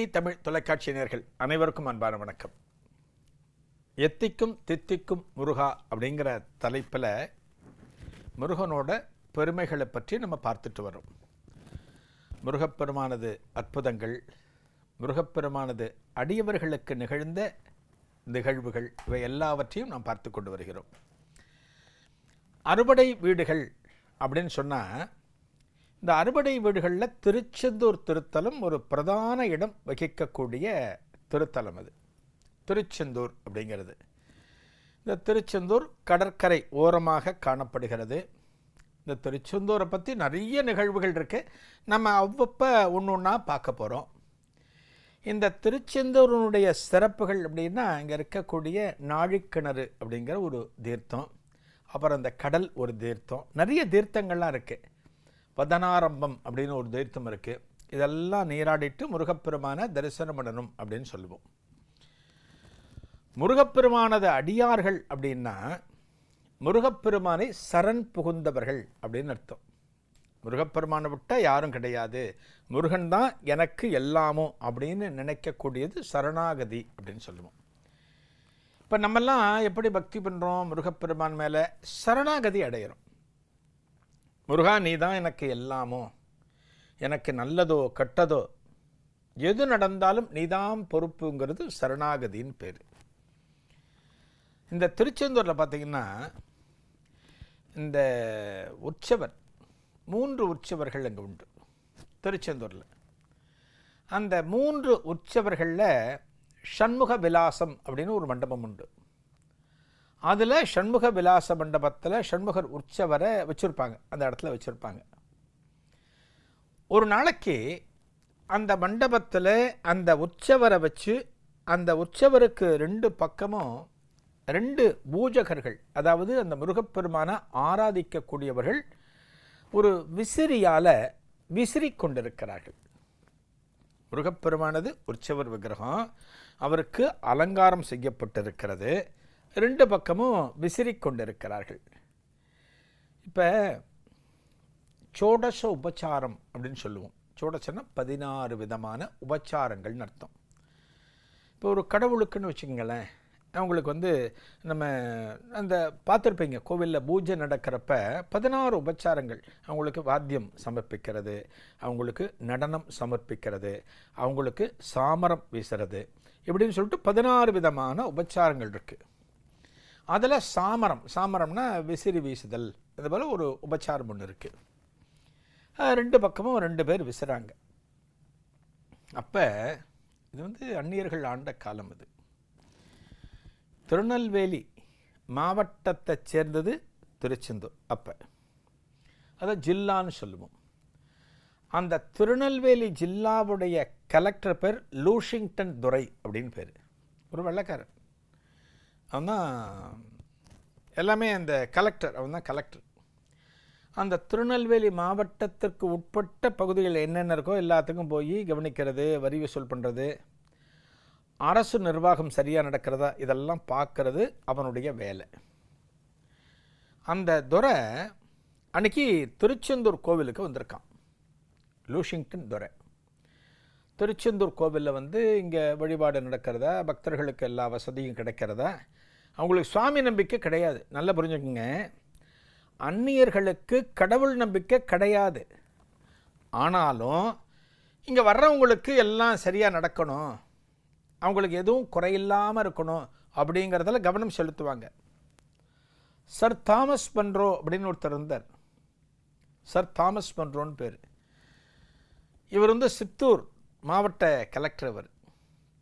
DD Tamil தொலைக்காட்சி நேர்கள் அனைவருக்கும் அன்பான வணக்கம். எத்திக்கும் தித்திக்கும் முருகா அப்படிங்கிற தலைப்பில் முருகனோட பெருமைகளை பற்றி நம்ம பார்த்துட்டு வரோம் முருகப்பெருமானது அற்புதங்கள் முருகப்பெருமானது அடியவர்களுக்கு நிகழ்ந்த நிகழ்வுகள் இவை எல்லாவற்றையும் நாம் பார்த்து கொண்டு வருகிறோம். அறுபடை வீடுகள் அப்படின்னு சொன்னால் இந்த அறுபடை வீடுகளில் திருச்செந்தூர் திருத்தலம் ஒரு பிரதான இடம் வகிக்கக்கூடிய திருத்தலம் அது. திருச்செந்தூர் அப்படிங்கிறது. இந்த திருச்செந்தூர் கடற்கரை ஓரமாக காணப்படுகிறது. இந்த திருச்செந்தூரை பற்றி நிறைய நிகழ்வுகள் இருக்குது நம்ம அவ்வப்போ ஒன்று ஒன்றா பார்க்க போகிறோம் இந்த திருச்செந்தூரினுடைய சிறப்புகள் அப்படின்னா இங்கே இருக்கக்கூடிய நாழிக்கிணறு அப்படிங்கிற ஒரு தீர்த்தம். அப்புறம் இந்த கடல் ஒரு தீர்த்தம். நிறைய தீர்த்தங்கள்லாம் இருக்குது வதனாரம்பம் அப்படின்னு ஒரு தீர்த்தம் இருக்குது இதெல்லாம் நீராடிட்டு முருகப்பெருமான தரிசனம் பண்ணணும் அப்படின்னு சொல்லுவோம். முருகப்பெருமானது அடியார்கள் அப்படின்னா முருகப்பெருமானை சரண் புகுந்தவர்கள் அப்படின்னு அர்த்தம். முருகப்பெருமானை விட்டால் யாரும் கிடையாது. முருகன் தான் எனக்கு எல்லாமோ அப்படின்னு நினைக்கக்கூடியது சரணாகதி அப்படின்னு சொல்லுவோம். இப்போ நம்மெல்லாம் எப்படி பக்தி பண்ணுறோம் முருகப்பெருமான் மேலே சரணாகதி அடையிறோம். முருகா நீ தான் எனக்கு எல்லாமோ? எனக்கு நல்லதோ கெட்டதோ? எது நடந்தாலும் நீதான் பொறுப்புங்கிறது சரணாகதின்னு பேர். இந்த திருச்செந்தூரில் பார்த்தீங்கன்னா இந்த உற்சவர் மூன்று உற்சவர்கள் அங்கே உண்டு திருச்செந்தூரில். அந்த மூன்று உற்சவர்களில் சண்முக விலாசம் அப்படின்னு ஒரு மண்டபம் உண்டு. அதில் ஷண்முக விலாச மண்டபத்தில் ஷண்முகர் உற்சவரை வச்சுருப்பாங்க. அந்த இடத்துல வச்சுருப்பாங்க. ஒரு நாளைக்கு அந்த மண்டபத்தில் அந்த உற்சவரை வச்சு அந்த உற்சவருக்கு ரெண்டு பக்கமும் ரெண்டு பூஜகர்கள் அதாவது அந்த முருகப்பெருமான ஆராதிக்கக்கூடியவர்கள் ஒரு விசிறியால் விசிறி கொண்டிருக்கிறார்கள். முருகப்பெருமானது உற்சவர் விக்கிரகம். அவருக்கு அலங்காரம் செய்யப்பட்டிருக்கிறது. ரெண்டு பக்கமும் விசிறி கொண்டிருக்கிறார்கள் இப்போ சோடச உபச்சாரம் அப்படின்னு சொல்லுவோம். சோடசனா பதினாறு விதமான உபச்சாரங்கள்னு அர்த்தம். இப்போ ஒரு கடவுளுக்குன்னு வச்சுக்கோங்களேன் அவங்களுக்கு வந்து நம்ம அந்த பார்த்துருப்பீங்க கோவிலில் பூஜை நடக்கிறப்ப பதினாறு உபச்சாரங்கள். அவங்களுக்கு வாத்தியம் சமர்ப்பிக்கிறது அவங்களுக்கு நடனம் சமர்ப்பிக்கிறது அவங்களுக்கு சாமரம் வீசுறது இப்படின்னு சொல்லிட்டு பதினாறு விதமான உபச்சாரங்கள் இருக்குது அதில் சாமரம் சாமரம்னா விசிறி வீசுதல். இது போல் ஒரு உபச்சாரம் ஒன்று இருக்குது ரெண்டு பக்கமும் ரெண்டு பேர் விசுறாங்க. அப்போ இது வந்து அந்நியர்கள் ஆண்ட காலம் இது. திருநெல்வேலி மாவட்டத்தை சேர்ந்தது திருச்செந்தூர் அப்போ. அதை ஜில்லான்னு சொல்லுவோம். அந்த திருநெல்வேலி ஜில்லாவுடைய கலெக்டர் பேர் லூஷிங்டன் துரை அப்படின்னு பேர். ஒரு வெள்ளக்காரர். அவன் தான் எல்லாமே அந்த கலெக்டர் அவன் தான் கலெக்டர் அந்த திருநெல்வேலி மாவட்டத்திற்கு உட்பட்ட பகுதிகள் என்னென்ன இருக்கோ எல்லாத்துக்கும் போய் கவனிக்கிறது வரி வசூல் பண்ணுறது அரசு நிர்வாகம் சரியாக நடக்கிறதா இதெல்லாம் பார்க்கறது அவனுடைய வேலை. அந்த துரை அன்னைக்கு திருச்செந்தூர் கோவிலுக்கு வந்திருக்கான். லூஷிங்டன் துரை. திருச்செந்தூர் கோவிலில் வந்து இங்கே வழிபாடு நடக்கிறதா பக்தர்களுக்கு எல்லா வசதியும் கிடைக்கிறதா அவங்களுக்கு சுவாமி நம்பிக்கை கிடையாது. நல்லா புரிஞ்சுக்கோங்க. அந்நியர்களுக்கு கடவுள் நம்பிக்கை கிடையாது. ஆனாலும் இங்கே வர்றவங்களுக்கு எல்லாம் சரியாக நடக்கணும். அவங்களுக்கு எதுவும் குறையில்லாமல் இருக்கணும் அப்படிங்கிறதில் கவனம் செலுத்துவாங்க. சர் தாமஸ் பன்ரோ அப்படின்னு ஒருத்தர் இருந்தார். சர் தாமஸ் பண்றோன்னு பேர். இவர் வந்து சித்தூர் மாவட்ட கலெக்டர் அவர்.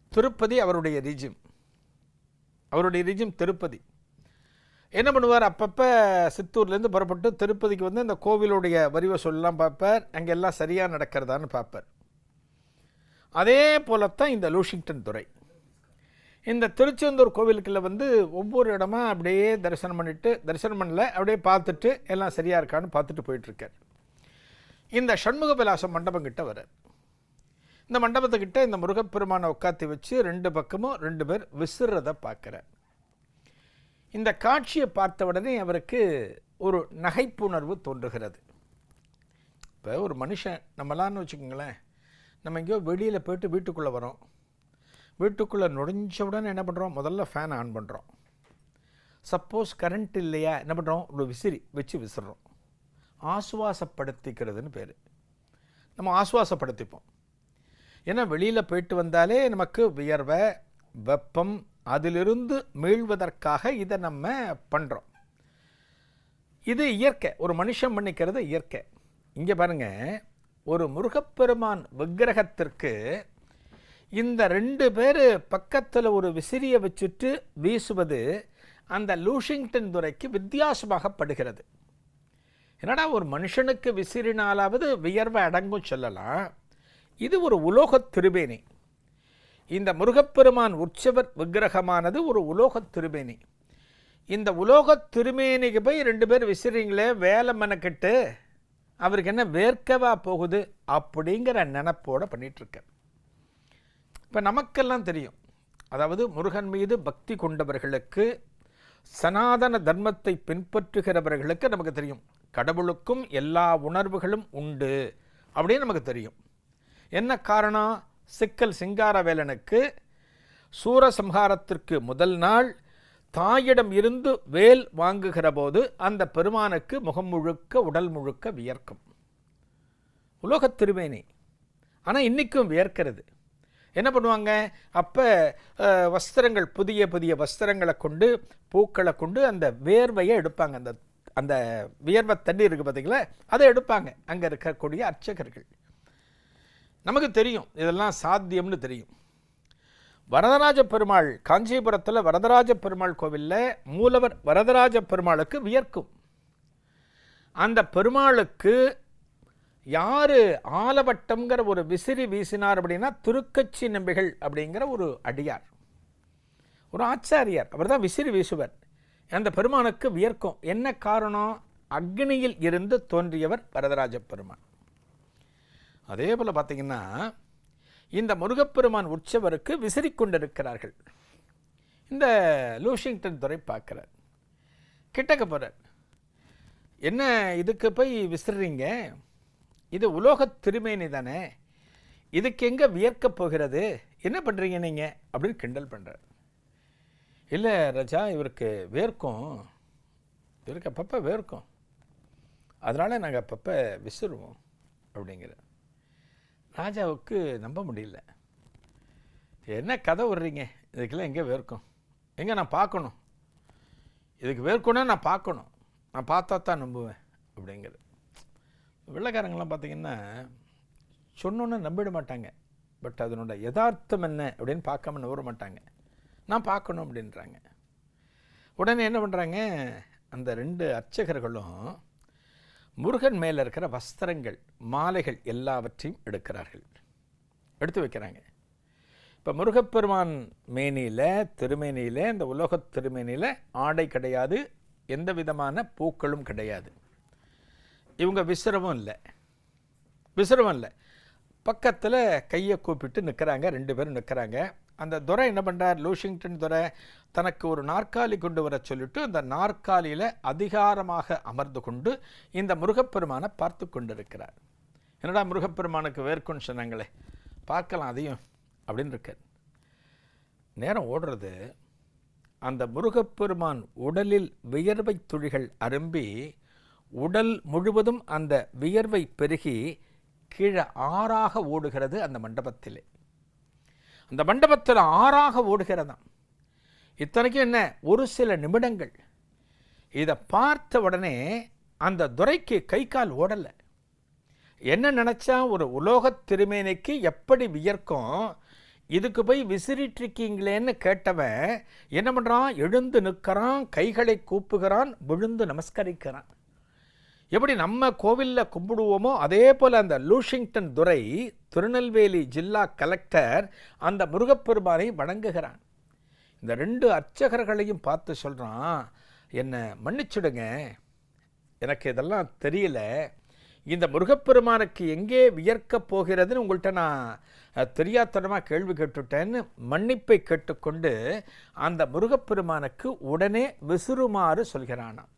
திருப்பதி அவருடைய ரீஜியம் அவருடைய ரிஜிம் திருப்பதி. என்ன பண்ணுவார்? அப்பப்போ சித்தூர்லேருந்து புறப்பட்டு திருப்பதிக்கு வந்து அந்த கோவிலுடைய வரி சொல்லலாம் பார்ப்பார். அங்கே எல்லாம் சரியாக நடக்கிறதான்னு பார்ப்பார். அதே போலத்தான் இந்த லூஷிங்டன் துறை. இந்த திருச்செந்தூர் கோவிலுக்குள்ள வந்து ஒவ்வொரு இடமா அப்படியே தரிசனம் பண்ணிட்டு தரிசனம் பண்ணல அப்படியே பார்த்துட்டு எல்லாம் சரியாக இருக்கான்னு பார்த்துட்டு போயிட்டுருக்கார் இந்த சண்முக விலாசம் மண்டபம் கிட்ட வர்றார். இந்த மண்டபத்துக்கிட்ட இந்த முருகப்பெருமானை உட்காத்தி வச்சு ரெண்டு பக்கமும் ரெண்டு பேர் விசிறதை பார்க்குறார். இந்த காட்சியை பார்த்த உடனே அவருக்கு ஒரு நகைப்புணர்வு தோன்றுகிறது. இப்போ ஒரு மனுஷன் நம்மளான்னு வச்சுக்கோங்களேன் நம்ம எங்கேயோ வெளியில் போயிட்டு வீட்டுக்குள்ளே வரோம். வீட்டுக்குள்ளே நுழைஞ்ச உடனே என்ன பண்ணுறோம் முதல்ல ஃபேன் ஆன் பண்ணுறோம் சப்போஸ் கரண்ட் இல்லையா? என்ன பண்ணுறோம் ஒரு விசிறி வச்சு விசிறோம். ஆசுவாசப்படுத்திக்கிறதுன்னு பேர். நம்ம ஆசுவாசப்படுத்திப்போம். ஏன்னா வெளியில் போயிட்டு வந்தாலே நமக்கு வியர்வை வெப்பம் அதிலிருந்து மீள்வதற்காக இதை நம்ம பண்ணுறோம் இது இயற்கை. ஒரு மனுஷன் பண்ணிக்கிறது இயற்கை. இங்கே பாருங்க ஒரு முருகப்பெருமான் விக்கிரகத்திற்கு இந்த ரெண்டு பேர் பக்கத்தில் ஒரு விசிறியை வச்சுட்டு வீசுவது அந்த லூஷிங்டன் துறைக்கு வித்தியாசமாகப்படுகிறது. என்னடா ஒரு மனுஷனுக்கு விசிறினாலாவது வியர்வை அடங்கும் சொல்லலாம். இது ஒரு உலோகத் திருமேனி இந்த முருகப்பெருமான் உற்சவர் விக்கிரகமானது ஒரு உலோகத் திருமேனி இந்த உலோகத் திருமேனிக்கு போய் ரெண்டு பேர் விசிறீங்களே வேலை மெனக்கெட்டு அவருக்கு என்ன வேர்க்கவா போகுது அப்படிங்கிற நினப்போட பண்ணிகிட்ருக்க இப்போ நமக்கெல்லாம் தெரியும். அதாவது முருகன் மீது பக்தி கொண்டவர்களுக்கு சனாதன தர்மத்தை பின்பற்றுகிறவர்களுக்கு நமக்கு தெரியும். கடவுளுக்கும் எல்லா உணர்வுகளும் உண்டு அப்படின்னு நமக்கு தெரியும். என்ன காரணம்? சிக்கல் சிங்காரவேலனுக்கு சூரசம்ஹாரத்திற்கு முதல் நாள் தாயிடம் இருந்து வேல் வாங்குகிற போது அந்த பெருமானுக்கு முகம் முழுக்க உடல் முழுக்க வியர்க்கும். உலோகத் திருமேனி. ஆனால் இன்றைக்கும் வியர்க்கிறது. என்ன பண்ணுவாங்க? அப்போ வஸ்திரங்கள் புதிய புதிய வஸ்திரங்களை கொண்டு பூக்களை கொண்டு அந்த வேர்வையை எடுப்பாங்க. அந்த அந்த வியர்வை தண்ணி இருக்குது பார்த்தீங்களா அதை எடுப்பாங்க. அங்கே இருக்கக்கூடிய அர்ச்சகர்கள். நமக்கு தெரியும் இதெல்லாம் சாத்தியம்னு தெரியும். வரதராஜ பெருமாள் காஞ்சிபுரத்தில் வரதராஜ பெருமாள் கோவிலில் மூலவர் வரதராஜ பெருமாளுக்கு வியர்க்கும். அந்த பெருமாளுக்கு யார் ஆலவட்டம்ங்கிற ஒரு விசிறி வீசினார் அப்படின்னா திருக்கட்சி நம்பிகள் அப்படிங்கிற ஒரு அடியார். ஒரு ஆச்சாரியார். அவர் தான் விசிறி வீசுவர். அந்த பெருமானுக்கு வியர்க்கும். என்ன காரணம்? அக்னியில் இருந்து தோன்றியவர் வரதராஜ பெருமான். அதே போல் பார்த்தீங்கன்னா இந்த முருகப்பெருமான் உற்சவருக்கு விசிறி கொண்டிருக்கிறார்கள் இந்த லூஷிங்டன் துறை பார்க்குறார். கிட்டக்க போகிறார் என்ன இதுக்கு போய் விசிறீங்க? இது உலோகத் திருமேனி தானே? இதுக்கு எங்கே வியர்க்கப் போகிறது? என்ன பண்ணுறீங்க நீங்கள் அப்படின்னு கிண்டல் பண்ணுறார் இல்லை ரஜா இவருக்கு வேர்க்கும். இவருக்கு அப்பப்போ வேர்க்கும். அதனால் நாங்கள் அப்பப்போ விசிறுவோம். அப்படிங்கிற ராஜாவுக்கு நம்ப முடியல. என்ன கதை விடுறீங்க? இதுக்கெல்லாம் எங்கே வேர்க்கும்? எங்கே நான் பார்க்கணும்? இதுக்கு வேர்க்கணும்னா நான் பார்க்கணும். நான் பார்த்தா தான் நம்புவேன் அப்படிங்கிறது. வெள்ளக்காரங்களாம் பார்த்தீங்கன்னா சொன்னோன்னே நம்பிட மாட்டாங்க. பட் அதனோட யதார்த்தம் என்ன அப்படின்னு பார்க்காம நம்ப மாட்டாங்க. நான் பார்க்கணும் அப்படின்றாங்க. உடனே என்ன பண்ணுறாங்க அந்த ரெண்டு அர்ச்சகர்களும் முருகன் மேலே இருக்கிற வஸ்திரங்கள் மாலைகள் எல்லாவற்றையும் எடுக்கிறார்கள். எடுத்து வைக்கிறாங்க. இப்போ முருகப்பெருமான் மேனியில் திருமேனியில் இந்த உலோகத் திருமேனியில் ஆடை கிடையாது எந்த விதமான பூக்களும் கிடையாது. இவங்க விசிரமும் இல்லை. விசிரமும் இல்லை. பக்கத்தில் கையை கூப்பிட்டு நிற்கிறாங்க ரெண்டு பேரும் நிற்கிறாங்க அந்த துரை என்ன பண்ணுறார் லூஷிங்டன் துரை தனக்கு ஒரு நாற்காலி கொண்டு வர சொல்லிட்டு அந்த நாற்காலியில் அதிகாரமாக அமர்ந்து கொண்டு இந்த முருகப்பெருமானை பார்த்து கொண்டிருக்கிறார். என்னடா முருகப்பெருமானுக்கு வேர்க்குன்னு சொன்னாங்களே? பார்க்கலாம் அதையும் அப்படின்னு இருக்கார். நேரம் ஓடுறது. அந்த முருகப்பெருமான் உடலில் வியர்வை துளிகள் அரும்பி உடல் முழுவதும் அந்த வியர்வை பெருகி கீழே ஆறாக ஓடுகிறது அந்த மண்டபத்திலே. அந்த மண்டபத்தில் ஆறாக ஓடுகிறதாம். இத்தனைக்கும் என்ன? ஒரு சில நிமிடங்கள். இதை பார்த்த உடனே அந்த துரைக்கு கை கால் ஓடலை. என்ன நினச்சா? ஒரு உலோகத் திருமேனிக்கு எப்படி வியர்க்கும்? இதுக்கு போய் விசிறிட்ருக்கீங்களேன்னு கேட்டவன் என்ன பண்ணுறான் எழுந்து நிற்கிறான் கைகளை கூப்புகிறான் விழுந்து நமஸ்கரிக்கிறான். எப்படி நம்ம கோவிலில் கும்பிடுவோமோ அதே போல் அந்த லூஷிங்டன் துரை திருநெல்வேலி ஜில்லா கலெக்டர் அந்த முருகப்பெருமானை வணங்குகிறான். இந்த ரெண்டு அர்ச்சகர்களையும் பார்த்து சொல்கிறான் என்னை மன்னிச்சுடுங்க எனக்கு இதெல்லாம் தெரியல. இந்த முருகப்பெருமானுக்கு எங்கே வியர்க்கப் போகிறதுன்னு உங்கள்கிட்ட நான் தெரியாத்தனமாக கேள்வி கேட்டுட்டேன்னு மன்னிப்பை கேட்டுக்கொண்டு அந்த முருகப்பெருமானுக்கு உடனே விசிறுமாறு சொல்கிறானாம்.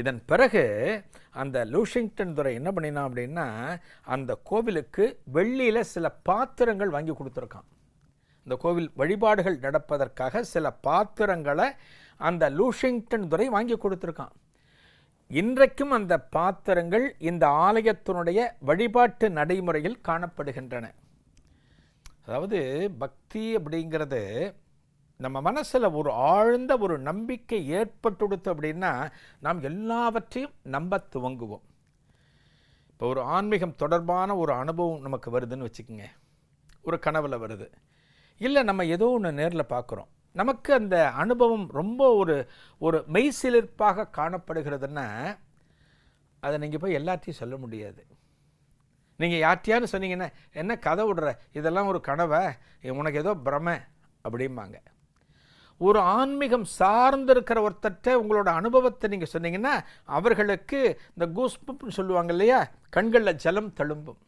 இதன் பிறகு அந்த லூஷிங்டன் துறை என்ன பண்ணினான் அப்படின்னா அந்த கோவிலுக்கு வெள்ளியில் சில பாத்திரங்கள் வாங்கி கொடுத்துருக்கான். இந்த கோவில் வழிபாடுகள் நடப்பதற்காக சில பாத்திரங்களை அந்த லூஷிங்டன் துறை வாங்கி கொடுத்துருக்கான். இன்றைக்கும் அந்த பாத்திரங்கள் இந்த ஆலயத்தினுடைய வழிபாட்டு நடைமுறையில் காணப்படுகின்றன. அதாவது பக்தி அப்படிங்கிறது நம்ம மனசில் ஒரு ஆழ்ந்த ஒரு நம்பிக்கை ஏற்பட்டுடுத்து அப்படின்னா நாம் எல்லாவற்றையும் நம்ப துவங்குவோம். இப்போ ஒரு ஆன்மீகம் தொடர்பான ஒரு அனுபவம் நமக்கு வருதுன்னு வச்சுக்கோங்க. ஒரு கனவில் வருது. இல்லை நம்ம ஏதோ ஒன்று நேரில் பார்க்குறோம் நமக்கு அந்த அனுபவம் ரொம்ப ஒரு ஒரு மெய்சிலிர்ப்பாக காணப்படுகிறதுன்னா அதை நீங்கள் போய் எல்லாத்தையும் சொல்ல முடியாது. நீங்கள் யார்ட்டையான்னு சொன்னீங்கன்னா என்ன கதை விடுற? இதெல்லாம் ஒரு கனவை? உனக்கு ஏதோ பிரமை? அப்படிம்பாங்க. ஒரு ஆன்மீகம் சார்ந்திருக்கிற ஒருத்தர்கிட்ட உங்களோட அனுபவத்தை நீங்கள் சொன்னீங்கன்னா அவர்களுக்கு இந்த கூஸ்பம்னு சொல்லுவாங்க இல்லையா? கண்களில் ஜலம் தழும்பும்.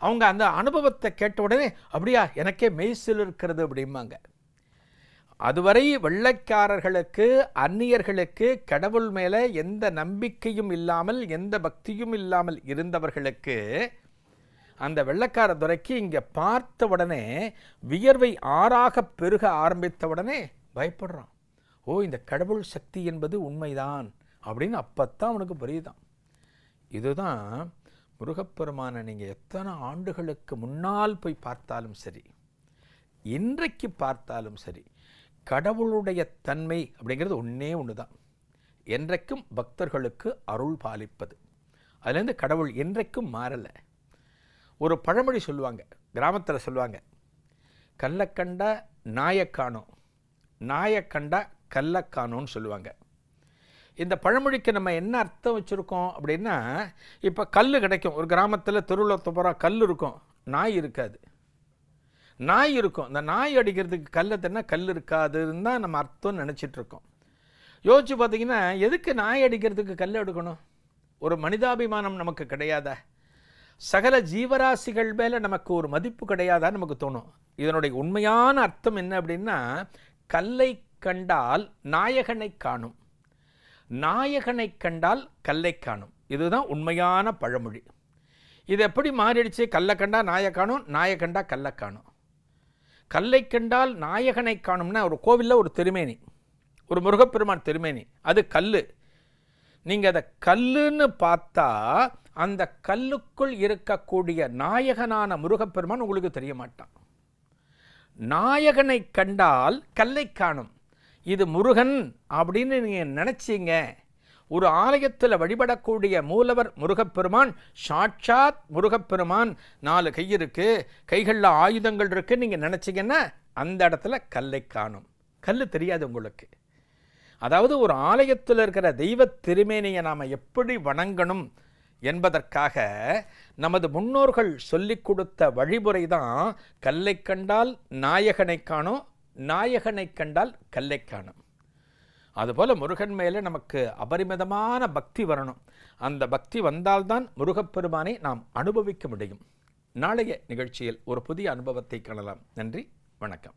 அவங்க அந்த அனுபவத்தை கேட்ட உடனே அப்படியா எனக்கே மெய்சில் இருக்கிறது அப்படிம்பாங்க. அதுவரை வெள்ளைக்காரர்களுக்கு அந்நியர்களுக்கு கடவுள் மேலே எந்த நம்பிக்கையும் இல்லாமல் எந்த பக்தியும் இல்லாமல் இருந்தவர்களுக்கு அந்த வெள்ளைக்கார துறைக்கு இங்கே பார்த்த உடனே வியர்வை ஆறாக பெருக ஆரம்பித்த உடனே பயப்படுறான். ஓ இந்த கடவுள் சக்தி என்பது உண்மைதான் அப்படின்னு அப்பத்தான் அவனுக்கு புரியுதான். இதுதான் முருகப்பெருமானை நீங்கள் எத்தனை ஆண்டுகளுக்கு முன்னால் போய் பார்த்தாலும் சரி இன்றைக்கு பார்த்தாலும் சரி கடவுளுடைய தன்மை அப்படிங்கிறது ஒன்றே ஒன்று தான் என்றைக்கும் பக்தர்களுக்கு அருள் பாலிப்பது. அதுலேருந்து கடவுள் என்றைக்கும் மாறலை. ஒரு பழமொழி சொல்லுவாங்க கிராமத்தில் சொல்லுவாங்க கள்ளக்கண்டா நாயக்கானோ கல்லை கள்ளக்கானோன்னு சொல்லுவாங்க. இந்த பழமொழிக்கு நம்ம என்ன அர்த்தம் வச்சுருக்கோம் அப்படின்னா இப்போ கல் கிடைக்கும். ஒரு கிராமத்தில் தெருவில் போகிறா கல் இருக்கும் நாய் இருக்காது. நாய் இருக்கும். இந்த நாய் அடிக்கிறதுக்கு கல்லை தன்னா கல் இருக்காதுன்னு தான் நம்ம அர்த்தம் நினச்சிட்ருக்கோம் யோசிச்சு பார்த்தீங்கன்னா எதுக்கு நாய் அடிக்கிறதுக்கு கல் எடுக்கணும்? ஒரு மனிதாபிமானம் நமக்கு கிடையாதா? சகல ஜீவராசிகள் மேலே நமக்கு ஒரு மதிப்பு கிடையாதான்னு நமக்கு தோணும். இதனுடைய உண்மையான அர்த்தம் என்ன அப்படின்னா கல்லை கண்டால் நாயகனை காணும். நாயகனை கண்டால் கல்லை காணும். இதுதான் உண்மையான பழமொழி. இது எப்படி மாறிடுச்சு? கல்லை கண்டா நாயை காணும் நாயை கண்டா கல்லை காணும். கல்லை கண்டால் நாயகனை காணும்னா ஒரு கோவிலில் ஒரு திருமேனி ஒரு முருகப்பெருமான் திருமேனி அது கல் நீங்கள் அதை கல்லுன்னு பார்த்தா அந்த கல்லுக்குள் இருக்கக்கூடிய நாயகனான முருகப்பெருமான் உங்களுக்கு தெரிய மாட்டான் நாயகனை கண்டால் கல்லை காணும். இது முருகன் அப்படின்னு நீங்கள் நினச்சிங்க. ஒரு ஆலயத்தில் வழிபடக்கூடிய மூலவர் முருகப்பெருமான் சாட்சாத் முருகப்பெருமான் நாலு கை இருக்கு கைகளில் ஆயுதங்கள் இருக்கு நீங்கள் நினச்சிங்கன்னா அந்த இடத்துல கல்லை காணும். கல் தெரியாது உங்களுக்கு. அதாவது ஒரு ஆலயத்தில் இருக்கிற தெய்வ திருமேனியை நாம் எப்படி வணங்கணும் என்பதற்காக நமது முன்னோர்கள் சொல்லிக் கொடுத்த வழிமுறை தான் கல்லை கண்டால் நாயகனை காணும் நாயகனை கண்டால் கல்லை காணும். அதுபோல் முருகன் மேலே நமக்கு அபரிமிதமான பக்தி வரணும். அந்த பக்தி வந்தால்தான் முருகப்பெருமானை நாம் அனுபவிக்க முடியும். நாளைய நிகழ்ச்சியில் ஒரு புதிய அனுபவத்தை காணலாம். நன்றி வணக்கம்.